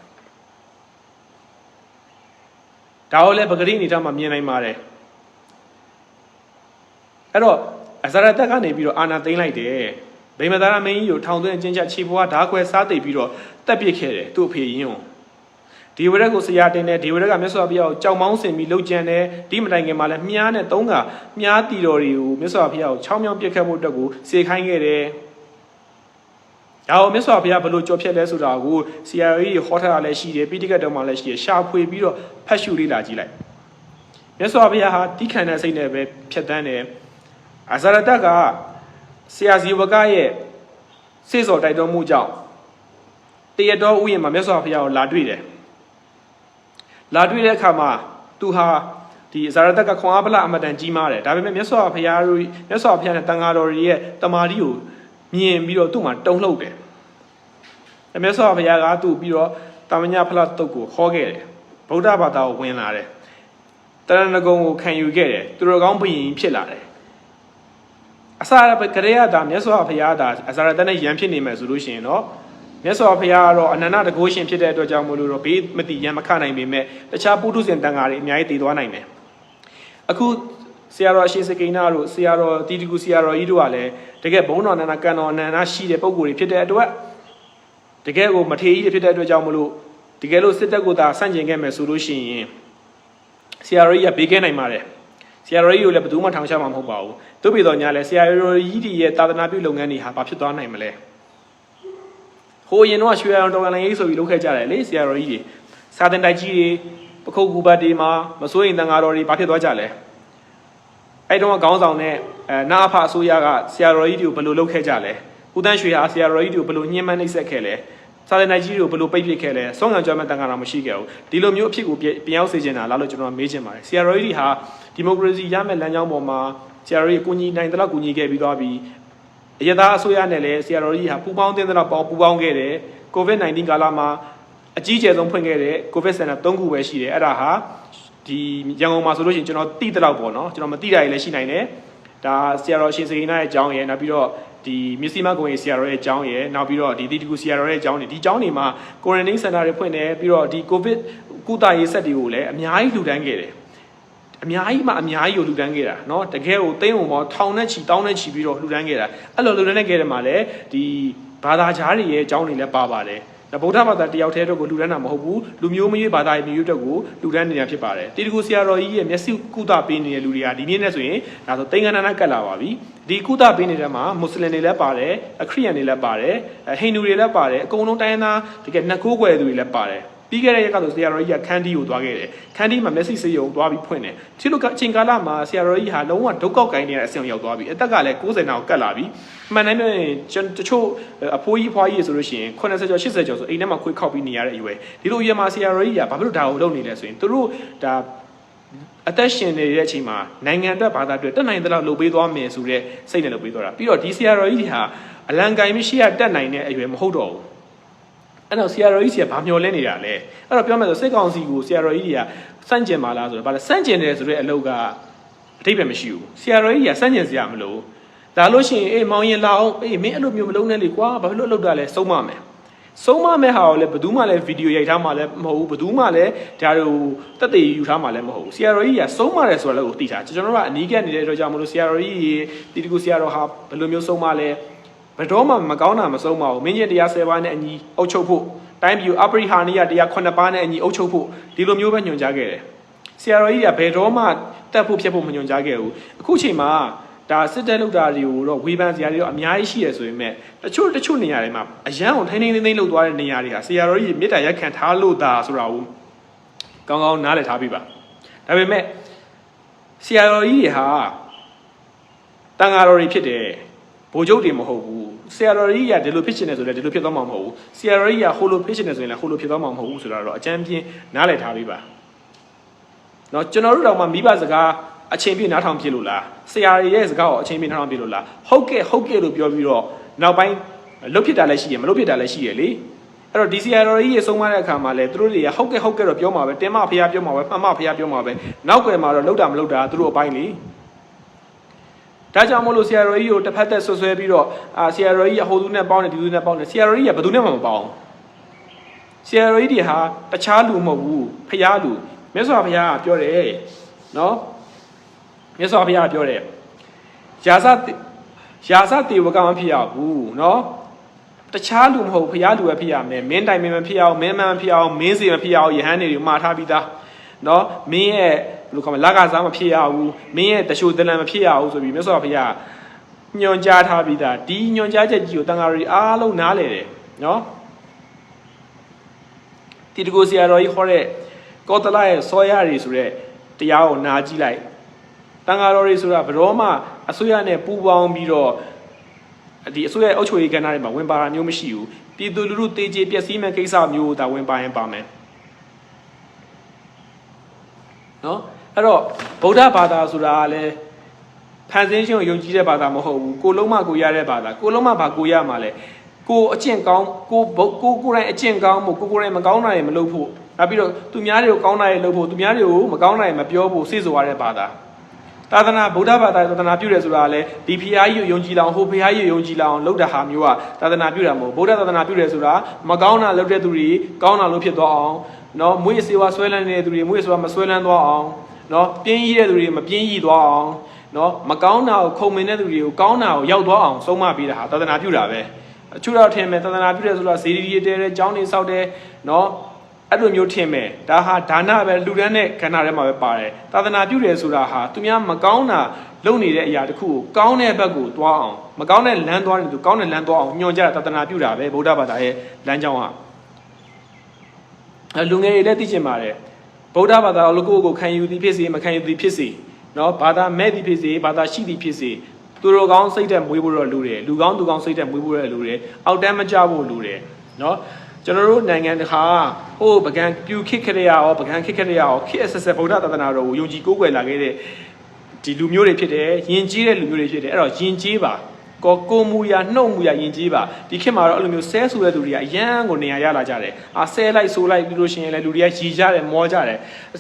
ဒါကိုလည်းပဂရိအနေထားမှာမြင်နိုင်ပါတယ်အဲ့တော့အဇရတက်ကနေပြီးတော့အာနာသိမ့်လိုက်တယ်ဗိမသာရမင်းကြီးကိုထောင်သွင်းအကျဉ်းချခြေဘွားဓာခွဲစားသိပ်ပြီးတော့တက်ပစ်ခဲ့တယ်သူ့အဖေရင်းကို ဒီဝရက်ကိုဆရာတင်တယ်ဒီဝရက်ကမြတ်စွာဘုရားကိုကြောင်မောင်းဆင်ပြီးလှုပ်ကြံတယ်ဒီမတိုင်ခင်မှာလည်းမြားနဲ့သုံးကမြားတီတော်တွေကိုမြတ်စွာဘုရားကိုချောင်းမြောင်းပြစ်ခတ်ဖို့အတွက်ကိုစေခိုင်းခဲ့တယ်ဒါအောင်မြတ်စွာဘုရားဘလို့ကြော်ဖြတ်လဲဆိုတာကိုဆရာကြီးဟောထားတာလည်းရှိတယ်ပိဋကတ်တော်မှာလည်းရှိတယ်ရှာဖွေပြီးတော့ဖတ်ရှုလေ့လာကြည့်လိုက်မြတ်စွာဘုရားဟာတိခဏတဲ့စိတ်နဲ့ပဲဖြတ်တန်းတယ်အဇရတကဆရာဇီဝကရဲ့စေစော်တိုက်တော်မှုကြောင့်တရတော်ဥယျာဉ်မှာမြတ်စွာဘုရားကိုလာတွေ့တယ် လာတွေ့တဲ့အခါမှာသူဟာဒီဇာရတက်ကခွန်အားဗလအမတန်ကြီးမားတယ်ဒါပေမဲ့မြတ်စွာဘုရားတို့မြတ်စွာဘုရားနဲ့တန်ဃာတော်တွေရဲ့တမာတိကိုမြင်ပြီးတော့သူ့မှာတုံ့လှုပ်တယ်အမြတ်စွာဘုရားကသူ့ပြီးတော့တာမညဖလားတုတ်ကိုဟောခဲ့တယ်ဗုဒ္ဓဘာသာကိုဝင်လာတယ်တရဏဂုံကိုခံယူခဲ့တယ်သူတော်ကောင်းဘုရင်ဖြစ်လာတယ်အစာရပကရေယတာမြတ်စွာဘုရားတာအစာရတနဲ့ရံဖြစ်နေမယ်ဆိုလို့ရှိရင်တော့ မြတ်စွာဘုရားကတော့အနန္တတကုရှင်ဖြစ်တဲ့အတွက်ကြောင့်မလို့တော့ဘေးမတိရံမခနိုင်ပေမဲ့တခြားပုထုဇဉ်တန်ဃာတွေအများကြီးတည်သွားနိုင်တယ်အခုဆရာတော်အရှင်စကိနာတို့ဆရာတော်တီတကူဆရာတော်ကြီးတို့ကလည်းတကယ်ဘုံတော်နန္ဒကံတော်အနန္တရှိတဲ့ပုံကိုယ်တွေဖြစ်တဲ့အတွက်တကယ်ကိုမထေကြီးတွေဖြစ်တဲ့အတွက်ကြောင့်မလို့တကယ်လို့စစ်တပ်ကိုသာဆန့်ကျင်ခဲ့မယ်ဆိုလို့ရှိရင်ဆရာတော်ကြီးကဘေးကဲနိုင်ပါတယ်ဆရာတော်ကြီးကိုလည်းဘယ်သူမှထောင်ချမှာမဟုတ်ပါဘူးသူ့ပြည်တော်ညာလဲဆရာတော်ကြီးတွေရဲ့သာသနာပြုလုပ်ငန်းတွေဟာဘာဖြစ်သွားနိုင်မလဲ ဟိုရင်တော့ရွှေရောင်တော်လန်ရေးဆိုပြီးလုပ်ခဲ့ကြတယ်လေဆရာတော်ကြီးတွေစာတင်တိုက်ကြီးတွေပခုတ်ကူပတ်တွေမှာမစိုးရင်တန်ဃာတော်တွေဘာဖြစ်သွားကြလဲအဲ့တုန်းကခေါင်းဆောင်နဲ့အဲနာအဖအစိုးရကဆရာတော်ကြီးတွေကိုဘယ်လိုလုပ်ခဲ့ကြလဲဦးတန်းရွှေဟာဆရာတော်ကြီးတွေကိုဘယ်လိုညှဉ်းပန်းနှိပ်စက်ခဲ့လဲစာတင်တိုက်ကြီးတွေကိုဘယ်လိုပိတ်ပစ်ခဲ့လဲဆုံးခံကြမဲ့တန်ဃာတော်မရှိခဲ့ဘူးဒီလိုမျိုးအဖြစ်ကိုပြန်ရောက်စေချင်တာလားလို့ကျွန်တော်မေးချင်ပါတယ်ဆရာတော်ကြီးတွေဟာဒီမိုကရေစီရမယ့်လမ်းကြောင်းပေါ်မှာဆရာတော်ကြီးကိုညီနိုင်တဲ့လောက်ကိုညီခဲ့ပြီးသွားပြီး အရသာအစိုးရနဲ့လည်းဆရာတော်ကြီးဟာပူပေါင်းသင်းတဲ့တော့ပေါင်းပူပေါင်းခဲ့တယ် COVID-19 ကာလမှာအကြီးကျယ်ဆုံးဖွင့်ခဲ့တဲ့ COVID center 3ခုပဲရှိတယ်အဲ့ဒါဟာဒီရန်ကုန်မှာဆိုလို့ရှိရင်ကျွန်တော်တိတဲ့လောက်ပေါ့နော်ကျွန်တော်မတိတာတွေလည်းရှိနိုင်တယ်ဒါဆရာတော်ရှင်စေကိနာရဲ့အကြောင်းရယ်နောက်ပြီးတော့ဒီမြစီမကုံရဲ့ဆရာတော်ရဲ့အကြောင်းရယ်နောက်ပြီးတော့ဒီတိတကူဆရာတော်ရဲ့အကြောင်းတွေဒီအကြောင်းတွေမှာ quarantine center တွေဖွင့်တယ်ပြီးတော့ဒီ COVID ကုသရေးဆက်တွေကိုလည်းအများကြီးလှူဒန်းခဲ့တယ် အများကြီးမှအများကြီးကိုလှူဒန်းခဲ့တာเนาะတကယ်ကိုသိန်းုံပေါင်းထောင်နဲ့ချီတောင်းနဲ့ချီပြီးတော့လှူဒန်းခဲ့တာအဲ့လိုလှူဒန်းနေခဲ့တယ်မှာလည်းဒီဘာသာကြားတွေရဲ့အကြောင်းတွေလည်းပါပါတယ်ဒါဗုဒ္ဓဘာသာတယောက်တည်းတော့ကိုလှူဒန်းတာမဟုတ်ဘူးလူမျိုးမရွေးဘာသာမျိုးအတွက်ကိုလှူဒန်းနေတာဖြစ်ပါတယ်တီတကူဆရာတော်ကြီးရဲ့မျက်စိကုသပေးနေတဲ့လူတွေကဒီနေ့နဲ့ဆိုရင်ဒါဆိုသိန်းကဏ္ဍနဲ့ကတ်လာပါပြီဒီကုသပေးနေတဲ့မှာမွတ်စလင်တွေလည်းပါတယ်အခရိယန်တွေလည်းပါတယ်ဟိန္ဒူတွေလည်းပါတယ်အကုန်လုံးတိုင်းရင်းသားတကယ်နှစ်ကိုးကွယ်သူတွေလည်းပါတယ် ပြီးခဲ့တဲ့ရက်ကဆိုဆရာတော်ကြီးကခန်းတီးကိုသွားခဲ့တယ်ခန်းတီးမှာမျက်စိစေးရုံသွားပြီးဖွင့်တယ်ဒီလိုကအချိန်ကာလမှာဆရာတော်ကြီးဟာလုံးဝဒုက္ခောက်ကိုင်းနေတဲ့အဆင့်ရောက်သွားပြီအသက်ကလည်း60နောက်ကတ်လာပြီအမှန်တမ်းပြောရင်ကျွန်တချို့အဖိုးကြီးဖွားကြီးဆိုလို့ရှိရင်80ကျော်80ကျော်ဆိုအိမ်ထဲမှာခွေးခောက်ပြီးနေရတဲ့အရွယ်ဒီလိုအရွယ်မှာဆရာတော်ကြီးကဘာဖြစ်လို့ဒါကိုလုပ်နေလဲဆိုရင်သူတို့ဒါအသက်ရှင်နေတဲ့အချိန်မှာနိုင်ငံအတွက်ဘာသာအတွက်တက်နိုင်တဲ့လောက်လုပ်ပေးသွားမယ်ဆိုတဲ့စိတ်နဲ့လုပ်ပေးသွားတာပြီးတော့ဒီဆရာတော်ကြီးတွေဟာအလံကိုင်းမရှိရတက်နိုင်တဲ့အရွယ်မဟုတ်တော့ဘူး အဲ့တော့ဆရာတော်ကြီးကဘာမျောလဲနေတာလဲအဲ့တော့ပြောမယ်ဆိုစိတ်ကောင်းစီကိုဆရာတော်ကြီးတွေကစန့်ကျင်ပါလားဆိုတော့ဗါလဲစန့်ကျင်တယ်ဆိုတဲ့အလုပ်ကအတိတ်ပဲမရှိဘူးဆရာတော်ကြီးကစန့်ကျင်စရာမလိုဒါလို့ရှိရင်အေးမောင်ရင်လာအောင်အေးမင်းအဲ့လိုမျိုးမလုပ်နဲ့လေကွာဘာဖြစ်လို့လုပ်တာလဲဆုံးမမယ်ဆုံးမမဲ့ဟာကိုလည်းဘယ်သူမှလည်းဗီဒီယိုရိုက်ထားမှလည်းမဟုတ်ဘူးဘယ်သူမှလည်းဒါတွေကိုတက်တည်ယူထားမှလည်းမဟုတ်ဘူးဆရာတော်ကြီးကဆုံးမတယ်ဆိုတော့လည်းကိုသိတာကျွန်တော်တို့ကအနီးကပ်နေတဲ့အတွက်ကြောင့်မလို့ဆရာတော်ကြီးတီတကူဆရာတော်ဟာဘယ်လိုမျိုးဆုံးမလဲ ဘယ်တော့မှမကောင်းတာမဆုံးပါဘူးမင်းကြီးတရား10ပါးနဲ့အညီအုပ်ချုပ်ဖို့တိုင်းပြည်အပရိဟာနိယတရား9ပါးနဲ့အညီအုပ်ချုပ်ဖို့ဒီလိုမျိုးပဲညွှန်ကြားခဲ့တယ်ဆရာတော်ကြီးကဘယ်တော့မှတက်ဖို့ဖြစ်ဖို့မညွှန်ကြားခဲ့ဘူးအခုချိန်မှာဒါစစ်တပ်လောက်တာတွေကိုတော့ဝေဖန်စရာတွေတော့အများကြီးရှိရဆိုပေမဲ့တချို့တချို့နေရာတွေမှာအရန်အောင်ထိန်းထိန်းသိမ်းသိမ်းလုပ်သွားတဲ့နေရာတွေဟာဆရာတော်ကြီးမေတ္တာရက်ခံထားလို့သာဆိုတာကိုကောင်းကောင်းနားလည်ထားပြီးပါဒါပေမဲ့ဆရာတော်ကြီးတွေဟာတန်ဃာတော်တွေဖြစ်တယ်ဘိုလ်ချုပ်တွေမဟုတ်ဘူး ဆရာတော်ကြီးကဒီလိုဖြစ်ချင်တယ်ဆိုလည်းဒီလိုဖြစ်သွားမှာမဟုတ်ဘူးဆရာတော်ကြီးကဟိုလိုဖြစ်ချင်တယ်ဆိုရင်လည်းဟိုလိုဖြစ်သွားမှာမဟုတ်ဘူးဆိုတာတော့အကြမ်းပြင်းနားလည်ထားပြီးပါเนาะကျွန်တော်တို့တော့မှမိဘစကားအချိန်ပြည့်နားထောင်ပြလို့လားဆရာတွေရဲ့စကားကိုအချိန်ပြည့်နားထောင်ပြလို့လားဟုတ်ကဲ့ဟုတ်ကဲ့လို့ပြောပြီးတော့နောက်ပိုင်းလုတ်ဖြစ်တာလည်းရှိတယ်မလုတ်ဖြစ်တာလည်းရှိတယ်လေအဲ့တော့ဒီဆရာတော်ကြီးရေဆုံးမတဲ့အခါမှာလည်းသူတို့တွေကဟုတ်ကဲ့ဟုတ်ကဲ့တော့ပြောမှာပဲတင်းမဖះပြောမှာပဲမှန်မဖះပြောမှာပဲနောက်ွယ်မှာတော့လုတ်တာမလုတ်တာသူတို့အပိုင်းလေ ဒါကြောင့်မို့လို့ဆရာတော်ကြီးကိုတစ်ဖက်သက်ဆွဆွဲပြီးတော့အာဆရာတော်ကြီးကဟိုသူနဲ့ပေါင်းတယ်ဒီသူနဲ့ပေါင်းတယ်ဆရာတော်ကြီးကဘယ်သူနဲ့မှမပေါင်းဆရာတော်ကြီးတွေဟာတခြားလူမဟုတ်ဘူးဖျားလူမြတ်စွာဘုရားကပြောတယ်နော်မြတ်စွာဘုရားကပြောတယ်ယာစယာစတေဝကမဖြစ်ရဘူးနော်တခြားလူမဟုတ်ဖျားလူပဲဖြစ်ရမယ်မင်းတိုင်မင်းမဖြစ်အောင်မင်းမမဖြစ်အောင်မင်းစီမဖြစ်အောင်ယဟန်တွေမှာထားပြီးသားနော်မင်းရဲ့ဘယ် လိုခေါ်မလဲလကစားမဖြစ်ရဘူးမင်းရဲ့တရှိုးတလန်မဖြစ်ရဘူးဆိုပြီးမြတ်စွာဘုရားညွန်ကြားထားပြီးသားဒီညွန်ကြားချက်ကြီးကိုတန်ဃာတွေအားလုံးနားလေတယ်နော်တီတကိုဆရာတော်ကြီးဟောတဲ့ကောသလရဲ့စောရတွေဆိုတဲ့တရားကိုနားကြည့်လိုက်တန်ဃာတော်တွေဆိုတာဘယ်တော့မှအစိုးရနဲ့ပူးပေါင်းပြီးတော့ဒီအစိုးရအုပ်ချုပ်ရေးကဏ္ဍတွေမှာဝင်ပါတာမျိုးမရှိဘူးပြည်သူလူထုတေကျေပျက်စီးမဲ့ကိစ္စမျိုးကိုဒါဝင်ပါရင်ပါမယ်နော် အဲ့တော့ဗုဒ္ဓဘာသာဆိုတာကလည်းဖန်ဆင်းခြင်းကိုယုံကြည်တဲ့ဘာသာမဟုတ်ဘူးကိုလုံးမကိုရတဲ့ဘာသာကိုလုံးမဘာကိုရမှာလဲကိုအကျင့်ကောင်းကိုကိုကိုယ်တိုင်အကျင့်ကောင်းဖို့ကိုကိုယ်တိုင်မကောင်းတာတွေမလုပ်ဖို့နောက်ပြီးတော့သူများတွေကိုကောင်းတာတွေလုပ်ဖို့သူများတွေကိုမကောင်းတာတွေမပြောဖို့စေဆိုရတဲ့ဘာသာသာသနာဗုဒ္ဓဘာသာသာသနာပြုတယ်ဆိုတာကလည်းဒီဖရာကြီးကိုယုံကြည်လောင်ဟိုဖရာကြီးကိုယုံကြည်လောင်လုပ်တာဟာမျိုးကသာသနာပြုတာမဟုတ်ဗုဒ္ဓသာသနာပြုတယ်ဆိုတာမကောင်းတာလုပ်တဲ့သူတွေကောင်းတာလို့ဖြစ်သွားအောင်နော်မွေးစေဝါဆွဲလန်းနေတဲ့သူတွေမွေးစေဝါမဆွဲလန်းသွားအောင် နော်ပြင်းကြီးတဲ့သူတွေမပြင်းကြီးသွားအောင်နော်မကောင်းတာကိုခုံမင်တဲ့သူတွေကိုကောင်းတာကိုရောက်သွားအောင်ဆုံးမပေးတာဟာသာသနာပြုတာပဲအချို့တော့ထင်မယ်သာသနာပြုတယ်ဆိုတော့ဇီဒီတဲတဲ့ကျောင်းနေဆောက်တယ်နော်အဲ့လိုမျိုးထင်မယ်ဒါဟာဒါနပဲလူတန်းတဲ့ခန္ဓာထဲမှာပဲပါတယ်သာသနာပြုတယ်ဆိုတာဟာသူများမကောင်းတာလုပ်နေတဲ့အရာတစ်ခုကိုကောင်းတဲ့ဘက်ကိုသွားအောင်မကောင်းတဲ့လမ်းသွားတယ်သူကောင်းတဲ့လမ်းသွားအောင်ညွှန်ကြတာသာသနာပြုတာပဲဗုဒ္ဓဘာသာရဲ့လမ်းကြောင်းဟာလူငယ်တွေလည်းသိချင်ပါတယ် ဗုဒ္ဓဘာသာကိုကိုကိုခံယူသည်ဖြစ်စေမခံယူသည်ဖြစ်စေနော်ဘာသာမဲ့သည်ဖြစ်စေဘာသာရှိသည်ဖြစ်စေသူတို့ကောင်းစိတ်သက်မွေးဖို့တော့လိုတယ်လူကောင်းသူကောင်းစိတ်သက်မွေးဖို့တော့လိုတယ်အောက်တန်းမကြဖို့လိုတယ်နော်ကျွန်တော်တို့နိုင်ငံတကာဟိုပကံပြူခစ်ခရရရောပကံခစ်ခရရရောခစ်အဆက်ဆက်ဗုဒ္ဓသာသနာတော်ကိုယုံကြည်ကိုးကွယ်လာခဲ့တဲ့ဒီလူမျိုးတွေဖြစ်တယ်ယဉ်ကျေးတဲ့လူမျိုးတွေဖြစ်တယ်အဲ့တော့ယဉ်ကျေးပါ ကိုကိုမူရနှုတ်မူရယဉ်ကျေးပါဒီခေတ်မှာတော့အဲ့လိုမျိုးဆဲဆိုတဲ့သူတွေကအရန်ကိုနေရာရလာကြတယ်အာဆဲလိုက်ဆိုလိုက်ပြီးလို့ရှိရင်လည်းလူတွေကရီကြတယ်မောကြတယ်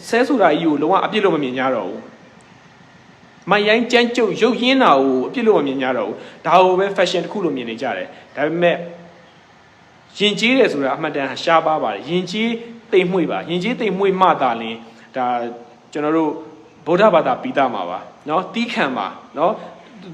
ဆဲဆိုတာကြီးကိုလုံးဝအပြစ်လို့မမြင်ကြတော့ဘူးမယိုင်းကြမ်းကြုတ်ရုပ်ရင်းတာကိုအပြစ်လို့မမြင်ကြတော့ဘူးဒါကိုပဲ fashion တစ်ခုလို့မြင်နေကြတယ်ဒါပေမဲ့ယဉ်ကျေးတယ်ဆိုတာအမှန်တန်ရှားပါပါတယ်ယဉ်ကျေးတိမ်မွေ့ပါယဉ်ကျေးတိမ်မွေ့မှသာလင်ဒါကျွန်တော်တို့ဗုဒ္ဓဘာသာပြီးသားမှာပါเนาะတီးခံပါเนาะ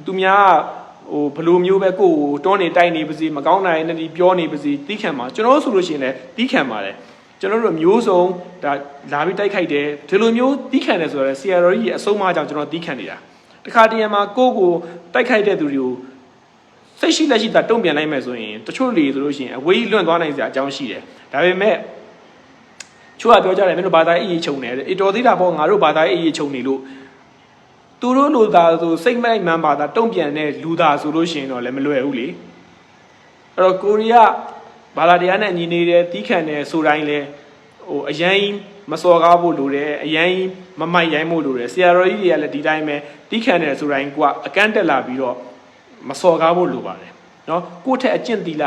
သူများက ဟိုဘယ်လိုမျိုးပဲကိုယ့်ကိုတွန်းနေတိုက်နေပါစေမကောင်းတာရဲ့နဲ့ဒီပြောနေပါစေတီးခံပါကျွန်တော်တို့ဆိုလို့ရှိရင်လည်းတီးခံပါတယ်ကျွန်တော်တို့မျိုးစုံဒါလာပြီးတိုက်ခိုက်တယ်ဒီလိုမျိုးတီးခံတယ်ဆိုတော့ဆရာတော်ကြီးရဲ့အဆုံးအမကြောင့်ကျွန်တော်တီးခံနေတာတခါတည်းမှာကိုယ့်ကိုတိုက်ခိုက်တဲ့သူတွေကိုစိတ်ရှိလက်ရှိတာတုံ့ပြန်လိုက်မယ်ဆိုရင်တချို့လေဆိုလို့ရှိရင်အဝေးကြီးလွန့်သွားနိုင်စရာအကြောင်းရှိတယ်ဒါပေမဲ့ချို့ကပြောကြတယ်မင်းတို့ဘာသာရေးခြုံနေတယ်အတော်သေးတာပေါ့ငါတို့ဘာသာရေးခြုံနေလို့ သူတို့လူသားဆိုစိတ်မိုက်မှန်ပါတာတုံ့ပြန်တဲ့လူသားဆိုလို့ရှိရင်တော့လည်းမလွယ်ဘူးလေအဲ့တော့ကိုရီးယားဘာသာတရားနဲ့ညီနေတယ်တီးခံတယ်ဆိုတိုင်းလဲဟိုအရင်မစော်ကားဖို့လိုတယ်အရင်မမိုက်ရိုင်းဖို့လိုတယ်ဆရာတော်ကြီးတွေကလည်းဒီတိုင်းပဲတီးခံတယ်ဆိုတိုင်းကအကန့်တက်လာပြီးတော့မစော်ကားဖို့လိုပါတယ်နော်ကိုယ့်ထက်အကျင့်သီလ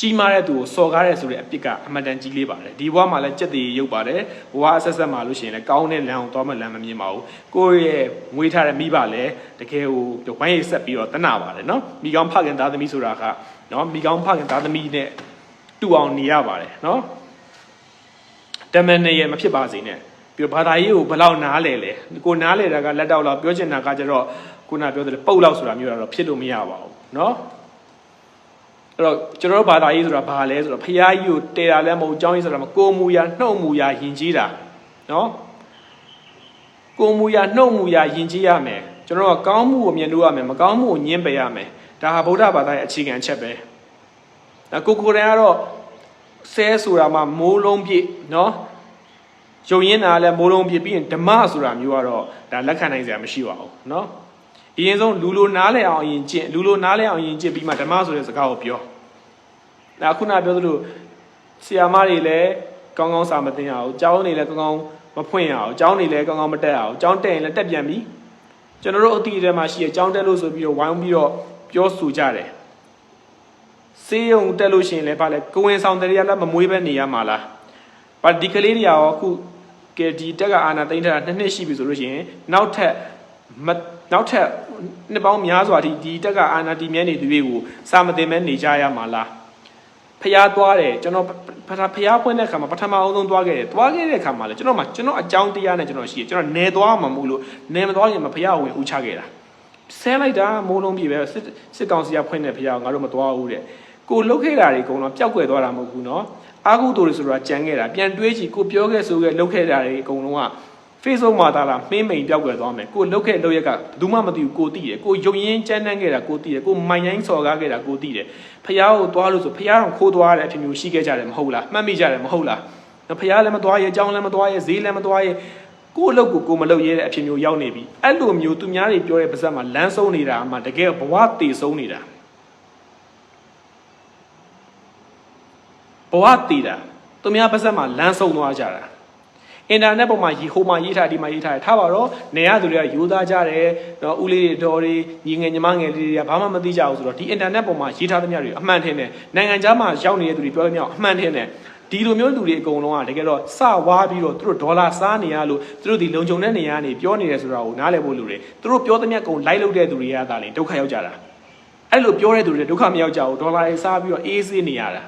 ကြီးမားတဲ့သူကိုစော်ကားရဲဆိုတဲ့အပြစ်ကအမှန်တန်ကြီးလေးပါတယ်ဒီဘဝမှာလည်းကြက်တည်ရုပ်ပါတယ်ဘဝအဆက်ဆက်မှာလို့ရှိရင်လည်းကောင်းတဲ့လမ်းကိုသွားမလမ်းမမြင်ပါဘူးကိုယ့်ရဲ့မွေးထားတဲ့မိဘလည်းတကယ်ဟိုဝိုင်းရိပ်ဆက်ပြီးတော့တနာပါတယ်နော်မိကောင်းဖခင်သားသမီးဆိုတာကနော်မိကောင်းဖခင်သားသမီးနဲ့တူအောင်နေရပါတယ်နော်တမန်နဲ့ရမဖြစ်ပါစေနဲ့ပြီးတော့ဘာသာရေးကိုဘယ်လောက်နားလဲလဲကိုနားလဲတာကလက်တော့လောက်ပြောချင်တာကကျတော့ခုနပြောတယ်ပုတ်လောက်ဆိုတာမျိုးတော့ဖြစ်လို့မရပါဘူးနော် အဲ့တော့ကျွန်တော်တို့ဘာသာရေးဆိုတာဘာလဲဆိုတော့ဖရာကြီးကိုတေတာလည်းမဟုတ်အကြောင်းကြီးဆိုတာမကိုမူရာနှုတ်မူရာယဉ်ကျေးတာနော်ကိုမူရာနှုတ်မူရာယဉ်ကျေးရမယ်ကျွန်တော်တို့ကကောင်းမှုကိုမြင်လို့ရမယ်မကောင်းမှုကိုညှင်းပယ်ရမယ်ဒါဟာဗုဒ္ဓဘာသာရဲ့အခြေခံချက်ပဲဒါကိုကိုယ်တိုင်ကတော့ဆဲဆိုတာမှမိုးလုံးပြည့်နော်ယုံရင်တာလည်းမိုးလုံးပြည့်ပြီးရင်ဓမ္မဆိုတာမျိုးကတော့ဒါလက်ခံနိုင်စရာမရှိပါဘူးနော်အရင်ဆုံးလူလိုနားလည်အောင်ယဉ်ကျင့်လူလိုနားလည်အောင်ယဉ်ကျင့်ပြီးမှဓမ္မဆိုတဲ့စကားကိုပြော ဒါခုနပြောသလိုဆရာမတွေလည်းကောင်းကောင်းစာမသိရအောင်ကျောင်းတွေလည်းကောင်းကောင်းမဖွင့်ရအောင်ကျောင်းတွေလည်းကောင်းကောင်းမတက်အောင်ကျောင်းတက်ရင်လည်းတက်ပြန်ပြီကျွန်တော်တို့အတိအထဲမှာရှိရကျောင်းတက်လို့ဆိုပြီးတော့ဝိုင်းပြီးတော့ပြောဆိုကြတယ်စေးရုံတက်လို့ရှိရင်လည်းဗာလဲကိုဝင်ဆောင်တရားလည်းမမွေးပဲနေရမှာလားဗာဒီကလေးတွေရောအခုကဲဒီတက်ကအာနာသိမ့်ထားတာနှစ်နှစ်ရှိပြီဆိုလို့ရှိရင်နောက်ထပ်မနောက်ထပ်နှစ်ပေါင်းများစွာဒီဒီတက်ကအာနာတီမြဲနေသူတွေကိုစာမတင်မဲနေကြရမှာလား ဖျားသွားတယ်ကျွန်တော်ဖျားဖျားဖွင့်တဲ့ခါမှာပထမအောင်ဆုံးသွားခဲ့တယ်သွားခဲ့တဲ့ခါမှာလည်းကျွန်တော်မှကျွန်တော်အကြောင်းတရားနဲ့ကျွန်တော်ရှိတယ်ကျွန်တော်နေသွားမှမဟုတ်လို့နေမသွားရင်မဖျားဝင်ဥချခဲ့တာဆဲလိုက်တာမိုးလုံးပြပဲစစ်စစ်ကောင်စီကဖွင့်တဲ့ဖျားငါတို့မသွားဘူးတဲ့ကိုလှုပ်ခဲ့တာတွေအကုန်လုံးပျောက်ကွယ်သွားတာမဟုတ်ဘူးနော်အာဟုတို့တွေဆိုတာကြံခဲ့တာပြန်တွေးကြည့်ကိုပြောခဲ့ဆိုခဲ့လှုပ်ခဲ့တာတွေအကုန်လုံးက Facebook မှာသာလားမှင်းမိန်ပြောက်ွယ်သွားမယ်ကိုလှုပ်ခဲ့လှုပ်ရက်ကဘယ်သူမှမသိဘူးကိုသိတယ်ကိုယုံရင်ကြမ်းတမ်းခဲ့တာကိုသိတယ်ကိုမိုင်ရိုင်းစော်ကားခဲ့တာကိုသိတယ်ဖះကိုသွားလို့ဆိုဖះတော့ခိုးသွားတဲ့အဖြစ်မျိုးရှိခဲ့ကြတယ်မဟုတ်လားမှတ်မိကြတယ်မဟုတ်လားဖះလည်းမသွားရဲအကြောင်းလည်းမသွားရဲဈေးလည်းမသွားရဲကိုအလုပ်ကိုကိုမလုပ်ရဲတဲ့အဖြစ်မျိုးရောက်နေပြီအဲ့လိုမျိုးသူများတွေပြောတဲ့ပါဇက်မှာလမ်းဆုံးနေတာအမှတကယ်ဘဝတည်ဆုံးနေတာဘဝတည်တာသူများပါဇက်မှာလမ်းဆုံးသွားကြတာ အင်တာနက်ပေါ်မှာရီဟိုမှာရေးထားဒီမှာရေးထားတယ်ထားပါတော့နေရသူတွေကယူသားကြတယ်တော့ဦးလေးတွေတော်တွေညီငယ်ညီမငယ်လေးတွေကဘာမှမသိကြဘူးဆိုတော့ဒီအင်တာနက်ပေါ်မှာရေးထားသမျှတွေအမှန်ထင်တယ်နိုင်ငံခြားမှာရောက်နေတဲ့သူတွေပြောသမျှအမှန်ထင်တယ်ဒီလိုမျိုးလူတွေအကုန်လုံးကတကယ်တော့စဝါပြီးတော့သူတို့ဒေါ်လာစားနေရလို့သူတို့ဒီလုံခြုံတဲ့နေရာနေပြောနေတယ်ဆိုတာကိုနားလည်ဖို့လူတွေသူတို့ပြောသမျှကုန်လိုက်လုပ်တဲ့သူတွေကသာလေဒုက္ခရောက်ကြတာအဲ့လိုပြောတဲ့သူတွေဒုက္ခမရောက်ကြဘူးဒေါ်လာတွေစားပြီးတော့အေးဆေးနေရတာ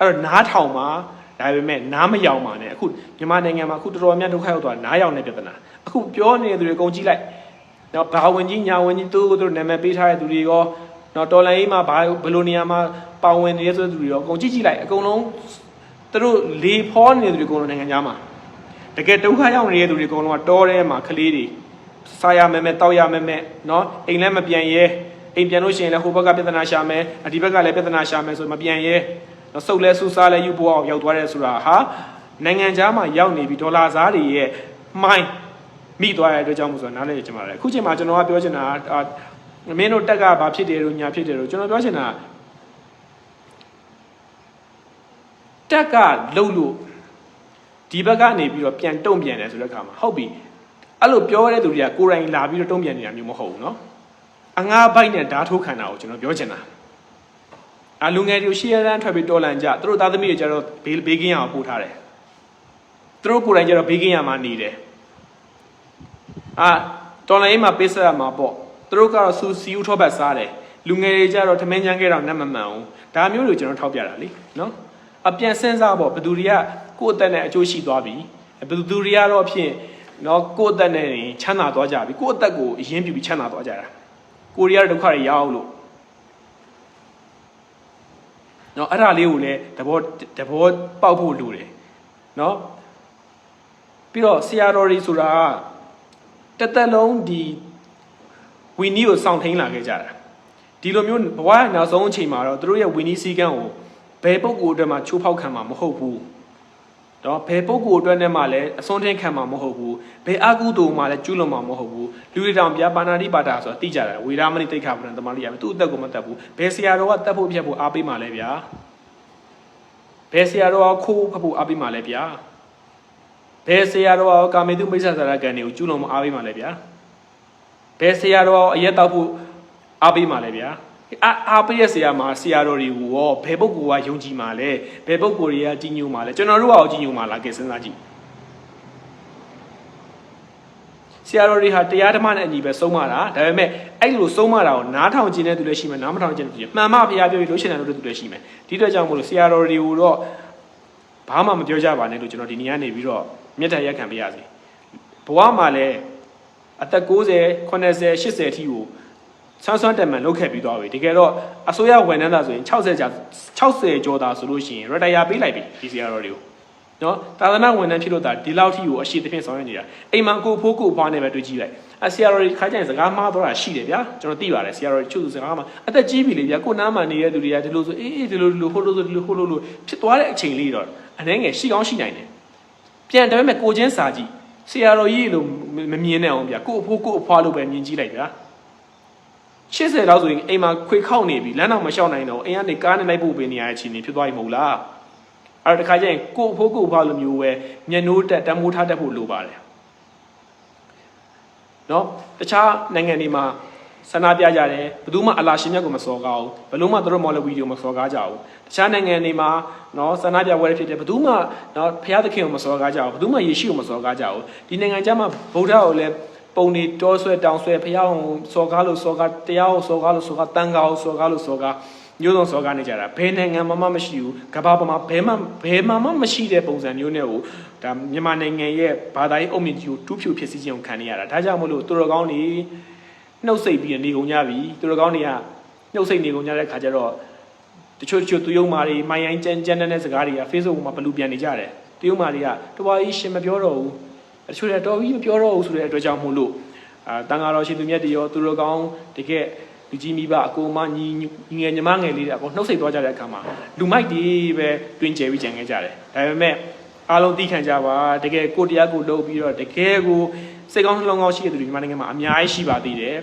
အဲ့တော့နားထောင်မှာ ဒါပေမဲ့နားမယောင်ပါနဲ့အခုမြန်မာနိုင်ငံမှာအခုတော်တော်များဒုက္ခရောက်သွားနားယောင်တဲ့ပြဿနာအခုပြောနေတဲ့သူတွေအကုန်ကြည့်လိုက်နော်ဘာဝင်ကြီးညာဝင်ကြီးသူတို့နာမည်ပေးထားတဲ့သူတွေရောနော်တော်လိုင်းအေးမှာဘာဘယ်လိုနေရာမှာပါဝင်နေရဆိုတဲ့သူတွေရောအကုန်ကြည့်ကြည့်လိုက်အကုန်လုံးသူတို့လေဖောနေတဲ့သူတွေအကုန်လုံးနိုင်ငံသားမှာတကယ်ဒုက္ခရောက်နေတဲ့သူတွေအကုန်လုံးကတောထဲမှာကလေးတွေစားရမယ်မဲ့တောက်ရမယ်မဲ့နော်အိမ်လည်းမပြန်ရဲအိမ်ပြန်လို့ရှိရင်လည်းဟိုဘက်ကပြဿနာရှာမယ်ဒီဘက်ကလည်းပြဿနာရှာမယ်ဆိုမပြန်ရဲ နော်စုပ်လဲဆူစားလဲယူပေါ်အောင်ရောက်သွားတဲ့ဆိုတာဟာနိုင်ငံခြားမှာရောက်နေပြီးဒေါ်လာစားတွေရဲ့မိုင်းမိသွားတဲ့အတွက်ကြောင့်မို့ဆိုတော့နားလည်ကြမှာလေအခုချိန်မှာကျွန်တော်ကပြောချင်တာအာမင်းတို့တက်ကဘာဖြစ်တယ်လို့ညာဖြစ်တယ်လို့ကျွန်တော်ပြောချင်တာတက်ကလှုပ်လို့ဒီဘက်ကနေပြီးတော့ပြန်တုံ့ပြန်တယ်ဆိုတဲ့အခါမှာဟုတ်ပြီအဲ့လိုပြောရတဲ့သူတွေကကိုယ်တိုင်လာပြီးတော့တုံ့ပြန်နေတာမျိုးမဟုတ်ဘူးเนาะ အငါးဘိုက်နဲ့ဓာတ်ထိုးခံတာကိုကျွန်တော်ပြောချင်တာ အလူငယ်တွေကိုရှေ့ရန်ထွက်ပြီးတော်လန်ကြသူတို့သားသမီးတွေကျတော့ဘေးဘေးကင်းရအောင်ပို့ထားတယ်သူတို့ကိုယ်တိုင်ကျတော့ဘေးကင်းရမှာနေတယ်အာတော်လန်ရေးမှာပေးဆက်ရမှာပေါ့သူတို့ကတော့စူစီဦးထောပတ်စားတယ်လူငယ်တွေကျတော့ထမင်းချမ်းခဲ့တော့နတ်မမှန်ဘူးဒါမျိုးတွေကျွန်တော်ထောက်ပြတာလေနော်အပြန်စဉ်းစားပေါ့ဘယ်သူတွေကကိုယ့်အသက်နဲ့အကျိုးရှိသွားပြီဘယ်သူတွေကတော့ဖြင့်နော်ကိုယ့်အသက်နဲ့ချမ်းသာသွားကြပြီကိုယ့်အသက်ကိုအရင်ပြပြီးချမ်းသာသွားကြတာကိုရီးယားဒုက္ခတွေရောက်လို့ နော်အဲ့ဒါလေးကိုလည်းသဘောသဘောပေါက်ဖို့လိုတယ်နော်ပြီးတော့ဆရာတော်တွေဆိုတာကတသက်လုံးဒီဝီနီကိုစောင့်ထိန်လာခဲ့ကြတာဒီလိုမျိုးဘဝရဲ့နောက်ဆုံးအချိန်မှာတော့သူတို့ရဲ့ဝီနီစည်းကမ်းကိုဘယ်ပုံကိုယ်အတွက်မှချိုးဖောက်ခံမှာမဟုတ်ဘူး တော့ဘယ်ပုဂ္ဂိုလ်အတွက်နဲ့မှလည်းအစွန်းထင်းခံမှာမဟုတ်ဘူးဘယ်အကုသိုလ်မှလည်းကျူးလွန်မှာမဟုတ်ဘူးလူတွေတောင်ပြပါဏာတိပါတာဆိုတာသိကြတယ်ဝေဒမဏိတိတ်ခါပရံတမလိရမယ်သူ့အသက်ကိုမတတ်ဘူးဘယ်ဆရာတော်ကတတ်ဖို့ပြတ်ဖို့အားပေးမှာလဲဗျာဘယ်ဆရာတော်ကခိုးဖတ်ဖို့အားပေးမှာလဲဗျာဘယ်ဆရာတော်ကကာမေတုမိစ္ဆာစာရကံတွေကိုကျူးလွန်မအားပေးမှာလဲဗျာဘယ်ဆရာတော်ကအရက်တောက်ဖို့အားပေးမှာလဲဗျာ အာအားပေးတဲ့ဆရာမှာဆရာတော်တွေကိုရောဘယ်ပုဂ္ဂိုလ်ကယုံကြည်မှာလဲဘယ်ပုဂ္ဂိုလ်တွေကကြီးညိုမှာလဲကျွန်တော်တို့ကရောကြီးညိုမှာလားကဲစဉ်းစားကြည့်ဆရာတော်တွေဟာတရားဓမ္မနဲ့အညီပဲဆုံးမတာဒါပေမဲ့အဲ့လိုဆုံးမတာကိုနားထောင်ခြင်းတဲ့သူလည်းရှိမယ်နားမထောင်ခြင်းတဲ့သူလည်းမှန်မှဘုရားပြောပြီးလို့ရှိတယ်လို့သူလည်းရှိမယ်ဒီအတွက်ကြောင့်မို့လို့ဆရာတော်တွေကိုတော့ဘာမှမပြောကြပါနဲ့လို့ကျွန်တော်ဒီနေ့ကနေပြီးတော့မြတ်တရက်ခံပေးရစီဘဝမှာလည်းအသက်60 80 80အထိကို ဆန်းဆွမ်းတက်မှန်လုပ်ခဲ့ပြီးသွားပြီတကယ်တော့အစိုးရဝန်ထမ်းသားဆိုရင်60ကြာ60ကျော်သားဆိုလို့ရှိရင်ရတယာပေးလိုက်ပြီဒီဆရာတော်တွေကိုနော်သာသနာဝန်ထမ်းဖြစ်လို့ဒါဒီလောက်ထိကိုအရှိသဖြင့်ဆောင်ရွက်နေတာအိမ်မှာကိုဖိုးကိုဖွားနေပဲတွေ့ကြည့်လိုက်အဆရာတော်ကြီးခါကျရင်စကားမှားတော့တာရှိတယ်ဗျာကျွန်တော်သိပါတယ်ဆရာတော်ကြီးချုပ်သူစကားမှာအသက်ကြီးပြီလေဗျာကိုနားမှာနေတဲ့သူတွေကဒီလိုဆိုအေးအေးဒီလိုဒီလိုဟိုလိုဆိုဒီလိုဟိုလိုလိုဖြစ်သွားတဲ့အချိန်လေးတော့အနှဲငယ်ရှိကောင်းရှိနိုင်တယ်ပြန်တယ်မဲ့ကိုချင်းစာကြည့်ဆရာတော်ကြီးလို့မမြင်နဲ့အောင်ဗျာကိုအဖိုးကိုအဖွားလို့ပဲမြင်ကြည့်လိုက်ဗျာ 80လောက်ဆိုရင်အိမ်မှာခွေခောက်နေပြီလမ်းတော့မလျှောက်နိုင်တော့အိမ်ကနေကားနဲ့လိုက်ဖို့ပေးနေရတဲ့အချိန်ကြီးဖြစ်သွားပြီမဟုတ်လားအဲ့တော့တခါကျရင်ကို့အဖို့ကို့အဖောက်လိုမျိုးပဲမျက်နှိုးတက်တမိုးထားတတ်ဖို့လိုပါတယ်နော်တခြားနိုင်ငံတွေမှာဆန္ဒပြကြတယ်ဘယ်သူမှအလာရှင်မြတ်ကိုမစော်ကားဘူးဘယ်လို့မှသူတို့မော်လဗီဒီယိုမစော်ကားကြဘူးတခြားနိုင်ငံတွေမှာနော်ဆန္ဒပြပွဲတွေဖြစ်တယ်ဘယ်သူမှနော်ဖခင်သခင်ကိုမစော်ကားကြဘူးဘယ်သူမှယေရှုကိုမစော်ကားကြဘူးဒီနိုင်ငံခြားမှာဗုဒ္ဓကိုလည်း ပုံနေတောဆွဲတောင်ဆွဲဖခင်ကိုစော်ကားလို့စော်ကားတရားကိုစော်ကားလို့စော်ကားတန်ခါကိုစော်ကားလို့စော်ကားမျိုးစုံစောကနေကြတာဘယ်နိုင်ငံမှမမရှိဘူးကမ္ဘာပေါ်မှာဘယ်မှဘယ်မှမမရှိတဲ့ပုံစံမျိုးနဲ့ကိုဒါမြန်မာနိုင်ငံရဲ့ဘာသာရေးအုံမြင့်ကြီးကိုတူးဖြူဖြစ်စည်းခြင်းကိုခံနေရတာဒါကြောင့်မလို့သူတော်ကောင်းတွေနှုတ်ဆက်ပြီးနေကုန်ကြပြီသူတော်ကောင်းတွေကနှုတ်ဆက်နေကုန်ကြတဲ့ခါကျတော့တချို့တချို့သူယုံမာတွေမိုင်းရိုင်းကြမ်းကြမ်းတဲ့စကားတွေက Facebook မှာဘလူပြန်နေကြတယ်သူယုံမာတွေကတဝါကြီးရှင်မပြောတော့ဘူး တချို့တွေတော်ကြီးမပြောတော့ဘူးဆိုတဲ့အတွက်ကြောင့်မို့လို့အာတန်ဃာတော်ရှင်သူမြတ်တွေရောသူတော်ကောင်းတကယ်လူကြီးမိဘအကိုမညီညီငယ်ညီမငယ်လေးတွေအကုန်နှုတ်ဆက်သွားကြတဲ့အခါမှာလူမိုက်တွေပဲတွင်ကျဲပြီးကြံခဲ့ကြတယ်ဒါပေမဲ့အားလုံးသိခံကြပါတကယ်ကိုတရားကိုလုပ်ပြီးတော့တကယ်ကိုစိတ်ကောင်းနှလုံးကောင်းရှိတဲ့သူတွေမြန်မာနိုင်ငံမှာအများကြီးရှိပါသေးတယ်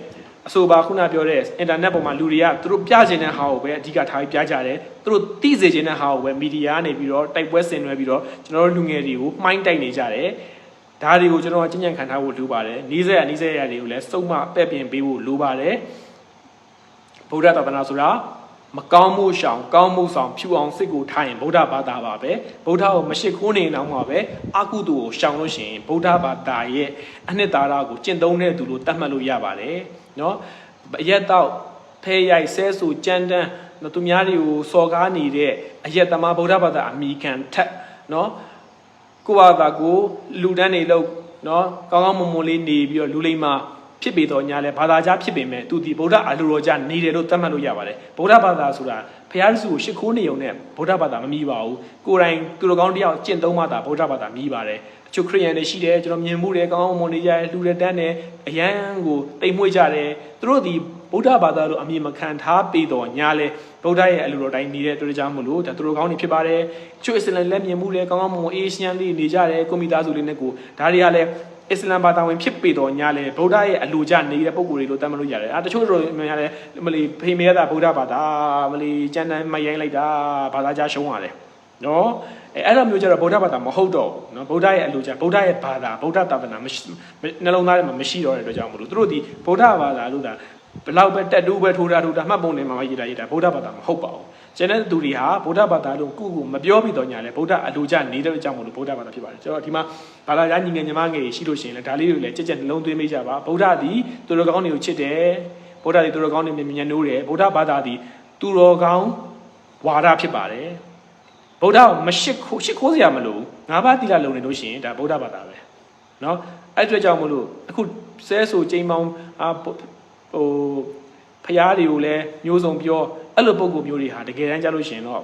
အဆိုပါခုနပြောတဲ့အင်တာနက်ပေါ်မှာလူတွေကသူတို့ပြချင်တဲ့ဟာကိုပဲအဓိကထားပြီးပြကြတယ်သူတို့သိစေချင်တဲ့ဟာကိုပဲမီဒီယာကနေပြီးတော့တိုက်ပွဲဆင်နွှဲပြီးတော့ကျွန်တော်တို့လူငယ်တွေကိုမှိုင်းတိုက်နေကြတယ် ဒါတွေကိုကျွန်တော်ကကြင်ကြံခံထားဖို့လိုပါတယ်နီးစက်နီးစက်ရတွေကိုလည်းစုံမပဲ့ပြင်ပေးဖို့လိုပါတယ် ဗုဒ္ဓသာသနာဆိုတာမကောင်းမှုရှောင်ကောင်းမှုဆောင်ဖြူအောင်စိတ်ကိုထားရင်ဗုဒ္ဓဘာသာပါပဲဗုဒ္ဓကိုမရှိခိုးနေအောင်ပါပဲအကုသိုလ်ကိုရှောင်လို့ရှိရင်ဗုဒ္ဓဘာသာရဲ့အနှစ်သာရကိုကျင့်သုံးတဲ့သူလို့သတ်မှတ်လို့ရပါတယ်เนาะအရက်တော့ဖဲရိုက်ဆဲဆူကြမ်းတမ်းနော်သူများတွေကိုစော်ကားနေတဲ့အရက်သမားဗုဒ္ဓဘာသာအမိခံထက်เนาะ ကိုယ့်အသာကိုလူတန်းနေလို့နော်ကောင်းကောင်းမွန်မွန်လေးနေပြီးတော့လူလိမ္မာဖြစ်ပေတော့ညာလဲဘာသာကြားဖြစ်ပေမဲ့သူဒီဗုဒ္ဓအလိုတော်ကြားနေတယ်လို့သတ်မှတ်လို့ရပါတယ်ဗုဒ္ဓဘာသာဆိုတာဘုရားစုကိုရှ िख ိုးနေုံနဲ့ဗုဒ္ဓဘာသာမမီးပါဘူးကိုယ်တိုင်သူတော်ကောင်းတယောက်ကျင့်သုံးမှသာဗုဒ္ဓဘာသာမီးပါတယ်အချို့ခရိယန်တွေရှိတယ်ကျွန်တော်မြင်မှုတယ်ကောင်းကောင်းမွန်မွန်နေကြတယ်လူတွေတန်းတယ်အရန်ကိုတိမ်မွေ့ကြတယ်သူတို့ဒီ ဗုဒ္ဓဘာသာလို့အမည်မခံထားပေတော့ညာလဲဗုဒ္ဓရဲ့အလိုတော်တိုင်းနေတဲ့တွေ့ကြမလို့ဒါသူတော်ကောင်းတွေဖြစ်ပါတယ်ချို့အစ္စလမ်လက်မြင်မှုတယ်ကောင်းကောင်းမွန်မွန်အေးရှမ်းလေးနေကြတယ်ကွန်ပျူတာစုလေးနဲ့ကိုဒါတွေကလည်းအစ္စလမ်ဘာသာဝင်ဖြစ်ပေတော့ညာလေဗုဒ္ဓရဲ့အလိုကျနေတဲ့ပုံကိုယ်တွေလို့တတ်မလို့ရတယ်အာတချို့တို့မြင်ရတယ်မလီဖေမေရတာဗုဒ္ဓဘာသာမလီကျန်တန်မရိုင်းလိုက်တာဘာသာကြားရှုံးရတယ်နော်အဲအဲ့လိုမျိုးကျတော့ဗုဒ္ဓဘာသာမဟုတ်တော့ဘူးနော်ဗုဒ္ဓရဲ့အလိုကျဗုဒ္ဓရဲ့ဘာသာဗုဒ္ဓသာသနာမရှိနှလုံးသားထဲမှာမရှိတော့တဲ့အတွက်ကြောင့်မလို့သူတို့ဒီဗုဒ္ဓဘာသာလို့ဒါ ဘလောက်ပဲတက်တူးပဲထိုးတာထိုးတာမှတ်ပုံနေမှာရေးတာရေးတာဗုဒ္ဓဘာသာမဟုတ်ပါဘူးကျန်တဲ့သူတွေဟာဗုဒ္ဓဘာသာလို့ကုကုမပြောပြီးတော့ညာလဲဗုဒ္ဓအလိုကျနေတဲ့ကြောင့်မလို့ဗုဒ္ဓဘာသာဖြစ်ပါတယ်ကျွန်တော်ဒီမှာဘာသာကြားညီငယ်ညီမငယ်ရှိလို့ရှိရင်လည်းဒါလေးတွေလည်းကြက်ကြက်နှလုံးသွင်းမိကြပါဗုဒ္ဓသည်သူတော်ကောင်းတွေကိုချစ်တယ်ဗုဒ္ဓသည်သူတော်ကောင်းတွေမြင်မြင်နိုးတယ်ဗုဒ္ဓဘာသာသည်သူတော်ကောင်းဝါဒဖြစ်ပါတယ်ဗုဒ္ဓကိုမရှိခိုးရှိခိုးစရာမလိုငါးပါးတိလလုံနေလို့ရှိရင်ဒါဗုဒ္ဓဘာသာပဲเนาะအဲ့အတွက်ကြောင့်မလို့အခုဆဲဆိုချိန်ပေါင်းအာ ဟိုဖျားတွေကိုလည်းမျိုးစုံပြောအဲ့လိုပုံကူမျိုးတွေဟာတကယ်တမ်းကြလို့ရှိရင်တော့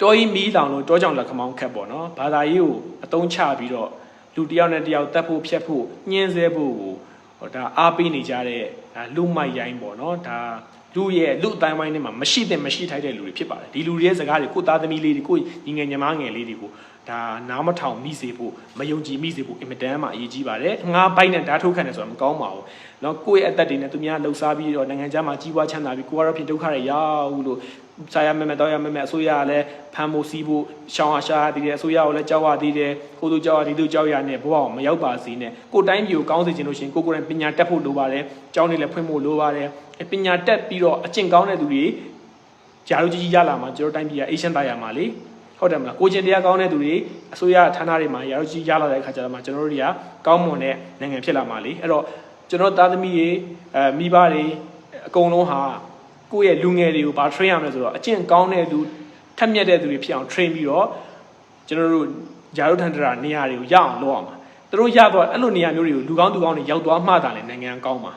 တောကြီးမီးလောင်လို့တောကြောင်လက်ခမောင်းခက်ပေါ့နော်ဘာသာရေးကိုအတုံးချပြီးတော့လူတစ်ယောက်နဲ့တစ်ယောက်တတ်ဖို့ဖြတ်ဖို့ညှင်းဆဲဖို့ကိုဟောဒါအားပေးနေကြတဲ့ဒါလူမိုက်ရိုင်းပေါ့နော်ဒါ လူရဲ့လူအတိုင်းဝိုင်းထဲမှာမရှိတဲ့မရှိထိုက်တဲ့လူတွေဖြစ်ပါတယ်ဒီလူတွေရဲ့စကားတွေကိုသားသမီးလေးတွေကိုညီငယ်ညီမငယ်လေးတွေကိုဒါနားမထောင်မိစေဖို့မယုံကြည်မိစေဖို့အင်မတန်မှအရေးကြီးပါတယ်ငါးပိုက်နဲ့ဓာတ်ထုတ်ခံတယ်ဆိုတာမကောင်းပါဘူးเนาะကိုယ့်ရဲ့အသက်တွေနဲ့သူများလှုပ်ရှားပြီးတော့နိုင်ငံခြားမှာကြီးပွားချမ်းသာပြီးကိုကတော့ဖြစ်ဒုက္ခတွေရောက်လို့စာရမမဲတော့ရမမဲအစိုးရကလည်းဖမ်းဖို့စီးဖို့ရှောင်းအားရှားသေးတယ်အစိုးရကလည်းကြောက်ရသေးတယ်ကိုသူကြောက်ရဒီသူကြောက်ရနဲ့ဘဝအောင်မရောက်ပါစေနဲ့ကိုတိုင်းပြည်ကိုကောင်းစေချင်လို့ရှိရင်ကိုကိုယ်တိုင်ပညာတက်ဖို့လိုပါတယ်ကျောင်းတွေလည်းဖွင့်ဖို့လိုပါတယ် ပညာတက်ပြီးတော့အကျင့်ကောင်းတဲ့သူတွေဂျာတို့ကြီးကြီးရလာမှာကျွန်တော်တိုင်းပြည်ကအေးရှင်းသားရမှာလေဟုတ်တယ်မလားကိုချင်းတရားကောင်းတဲ့သူတွေအစိုးရဌာနတွေမှာရာတို့ကြီးရလာတဲ့အခါကျတော့မှကျွန်တော်တို့တွေကကောင်းမွန်တဲ့နိုင်ငံဖြစ်လာမှာလေအဲ့တော့ကျွန်တော်သားသမီးတွေအဲမိဘတွေအကုန်လုံးဟာကိုယ့်ရဲ့လူငယ်တွေကိုဗာ train ရမယ်ဆိုတော့အကျင့်ကောင်းတဲ့လူထက်မြက်တဲ့သူတွေဖြစ်အောင် train ပြီးတော့ကျွန်တော်တို့ဂျာတို့ထန်တရာနေရာတွေကိုရအောင်လုပ်အောင်ပါသူတို့ရတော့အဲ့လိုနေရာမျိုးတွေကိုလူကောင်းသူကောင်းတွေရောက်သွားမှသာလေနိုင်ငံကောင်းပါ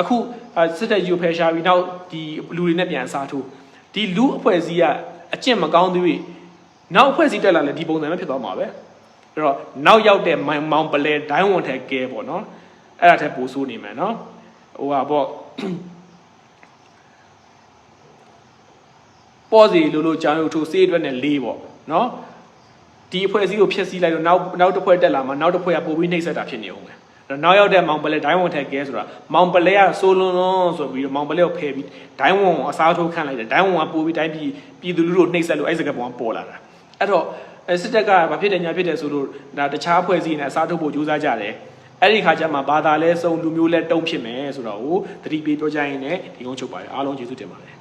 အခုစစ်တပ်ယူဖယ်ရှားပြီးနောက်ဒီလူတွေနဲ့ပြန်စားထိုးဒီလူအဖွဲ့အစည်းကအကျင့်မကောင်းသေးဘူးနောက်အဖွဲ့အစည်းတက်လာလဲဒီပုံစံပဲဖြစ်သွားမှာပဲအဲ့တော့နောက်ရောက်တဲ့မောင်ပလဲဒိုင်းဝန်ထက်ကဲပေါ့နော်အဲ့ဒါထက်ပိုဆိုးနေမယ်နော်ဟိုဟာပေါ့ပေါ်စီလိုလိုကြောင်ရုပ်ထိုးစေးအတွက်နဲ့လေးပေါ့နော်ဒီအဖွဲ့အစည်းကိုဖျက်ဆီးလိုက်တော့နောက်နောက်တစ်ဖွဲ့တက်လာမှနောက်တစ်ဖွဲ့ကပိုပြီးနှိပ်စက်တာဖြစ်နေအောင်ပဲအဲ့တော့ နောက်ရောက်တဲ့မောင်ပလဲဒိုင်းဝန်ထက်ကဲဆိုတာမောင်ပလဲကဆိုလွန်လွန်ဆိုပြီးတော့မောင်ပလဲကိုဖယ်ပြီးဒိုင်းဝန်ကိုအစားထိုးခန့်လိုက်တယ်ဒိုင်းဝန်ကပိုပြီးတိုင်းပြည်ပြည်သူလူထုကိုနှိပ်စက်လို့အဲ့စကပုံကပေါ်လာတာအဲ့တော့အဲစစ်တပ်ကဘာဖြစ်တယ်ညာဖြစ်တယ်ဆိုလို့ဒါတခြားဖွဲ့စည်းနေအစားထိုးဖို့ကြိုးစားကြတယ်အဲ့ဒီခါကျမှဘာသာလဲစုံလူမျိုးလဲတုံးဖြစ်မယ်ဆိုတော့ဟိုသတိပေးပြောကြရင်လည်းဒီကုန်းချုပ်ပါတယ်အားလုံးကျေးဇူးတင်ပါတယ်